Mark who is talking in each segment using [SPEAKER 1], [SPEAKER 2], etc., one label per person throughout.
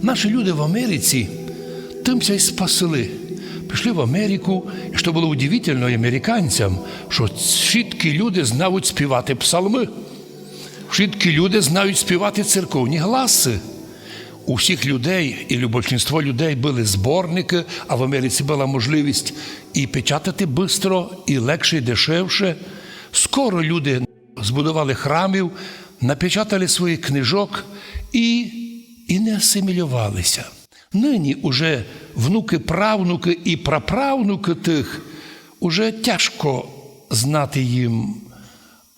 [SPEAKER 1] Наші люди в Америці тимся й спасли. Пішли в Америку, і що було удивительно американцям, що чіткі люди знають співати псалми. Чіткі люди знають співати церковні гласи. У всіх людей, і більшинство людей були зборники, а в Америці була можливість і печатати швидко, і легше, і дешевше. Скоро люди збудували храмів, напечатали своїх книжок і, і не асимілювалися. Нині уже внуки, правнуки і праправнуки тих уже тяжко знати їм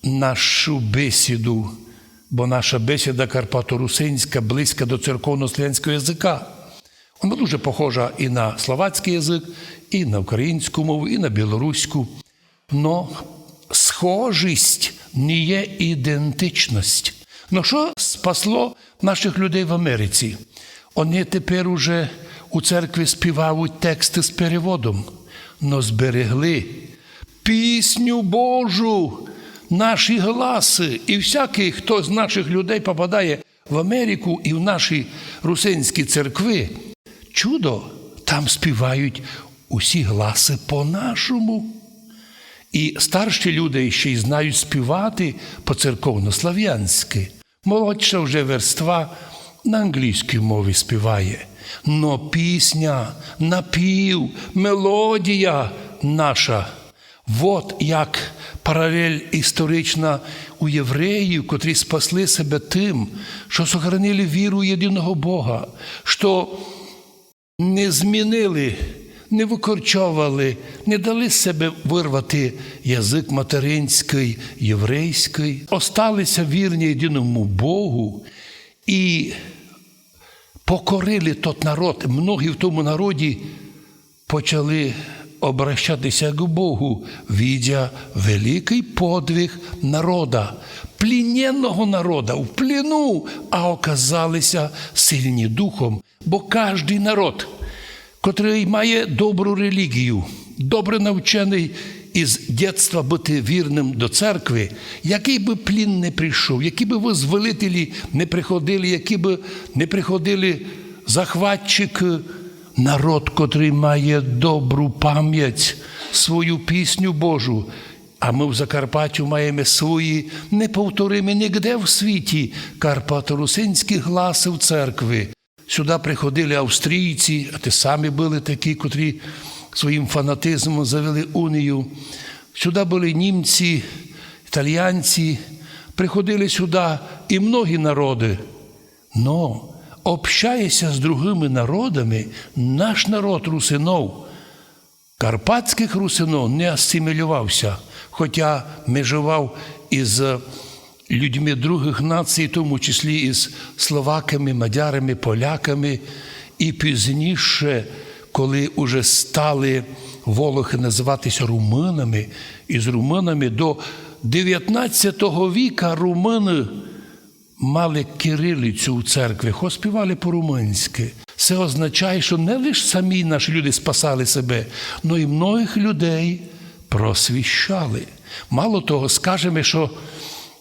[SPEAKER 1] нашу бесіду, бо наша бесіда карпаторусинська близька до церковно-слов'янського язика. Вона дуже похожа і на словацький язик, і на українську мову, і на білоруську. Но схожість не є ідентичність. Ну що спасло наших людей в Америці? Вони тепер уже у церкві співають тексти з переводом, но зберегли пісню Божу, наші гласи. І всякий, хто з наших людей попадає в Америку і в наші русинські церкви, чудо, там співають усі гласи по-нашому. І старші люди ще й знають співати по церковно-слав'янськи. Молодша вже верства на англійській мові співає. Но пісня, напів, мелодія наша. От як паралель історична у євреїв, котрі спасли себе тим, що сохранили віру єдиного Бога, що не змінили, не викорчовували, не дали себе вирвати язик материнський, єврейський, осталися вірні єдиному Богу і покорили тот народ. Многі в тому народі почали обращатися к Богу, видя великий подвиг народа, плінєнного народа в пліну, а оказалися сильні духом, бо кожний народ, котрий має добру релігію, добре навчений із дитинства бути вірним до церкви, який би плін не прийшов, які би визволителі не приходили, які би не приходили захватчики, народ, котрий має добру пам'ять, свою пісню Божу. А ми в Закарпатті маємо свої неповторимі ніде в світі карпаторусинські гласи в церкви. Сюди приходили австрійці, а ті самі були такі, котрі своїм фанатизмом завели унію. Сюди були німці, італіянці, приходили сюди і многі народи. Но общається з другими народами, наш народ русинов, карпатських русинов не асимілювався, хоча межував із людьми других націй, в тому числі із словаками, мадярами, поляками, і пізніше, коли уже стали волохи називатися руминами, і з руминами до 19 віка румини мали кирилицю у церкві, хо співали по-румунськи. Це означає, що не лише самі наші люди спасали себе, але й многих людей просвіщали. Мало того, скажемо, що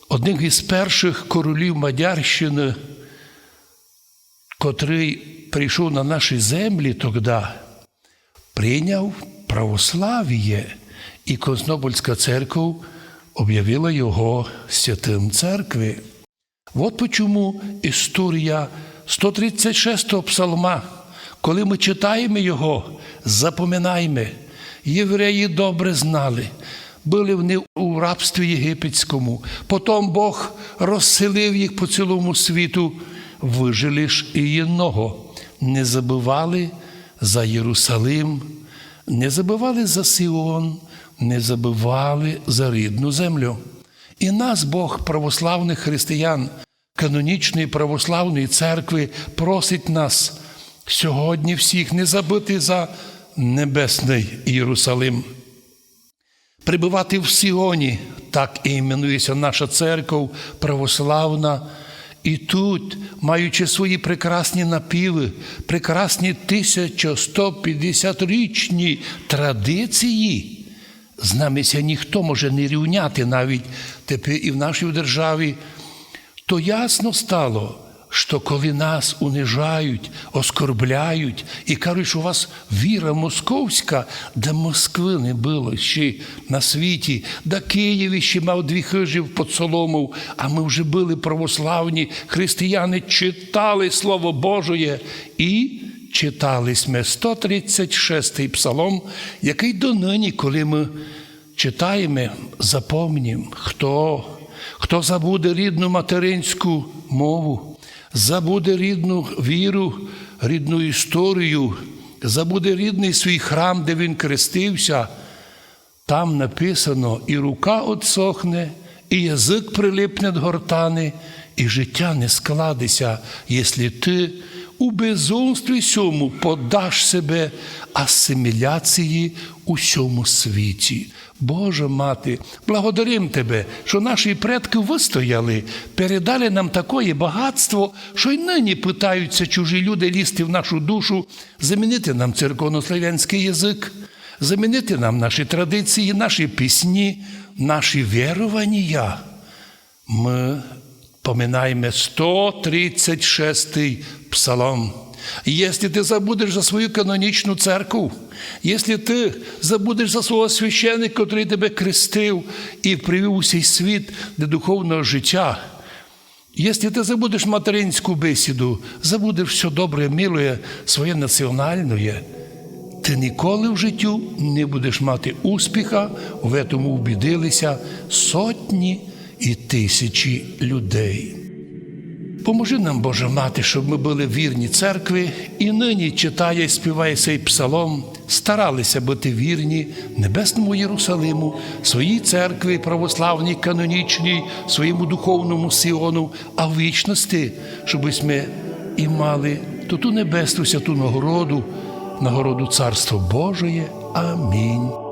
[SPEAKER 1] одним із перших королів Мадярщини, котрий прийшов на наші землі тоді, прийняв православ'я, і Константинопольська церква об'явила його святим церкви. От почому історія 136-го псалма, коли ми читаємо його, запоминаємо, євреї добре знали, були вони у рабстві єгипетському, потім Бог розселив їх по цілому світу, вижили ж і єдного, не забували за Єрусалим, не забували за Сіон, не забували за рідну землю. І нас Бог, православних християн, канонічної православної церкви, просить нас сьогодні всіх не забути за Небесний Єрусалим. Прибувати в Сіоні, так і іменується наша церква православна. І тут, маючи свої прекрасні напіви, прекрасні 1150-річні традиції, з намися ніхто може не рівняти навіть тепер і в нашій державі, то ясно стало, що коли нас унижають, оскорбляють і кажуть, що у вас віра московська, де Москви не було ще на світі, да Києві ще мав дві хижі під солому, а ми вже були православні християни, читали Слово Божє і читали ми 136-й псалом, який донині, коли ми читаємо, запомнім, хто, хто забуде рідну материнську мову, забуде рідну віру, рідну історію, забуде рідний свій храм, де він крестився. Там написано, і рука отсохне, і язик прилипне до гортани, і життя не складеться, якщо ти у безумстві сьому подаш себе асиміляції у сьому світі. Боже мати, благодарим Тебе, що наші предки вистояли, передали нам таке багатство, що й нині питаються чужі люди лізти в нашу душу, замінити нам церковнослов'янський язик, замінити нам наші традиції, наші пісні, наші вірування. Ми поминаємо 136-й псалом. Если ти забудеш за свою канонічну церкву, якщо ти забудеш за свого священника, який тебе крестив і привів у цей світ до духовного життя, якщо ти забудеш материнську бесіду, забудеш все добре, миле, своє національне, ти ніколи в життю не будеш мати успіха, в этому убідилися сотні і тисячі людей. Поможи нам, Боже Мати, щоб ми були вірні церкві і нині читає і співає цей псалом, старалися бути вірні Небесному Єрусалиму, своїй церкві православній, канонічній, своєму духовному Сіону, а в вічності, щоб ми і мали ту небесну святу нагороду, нагороду Царства Божої. Амінь.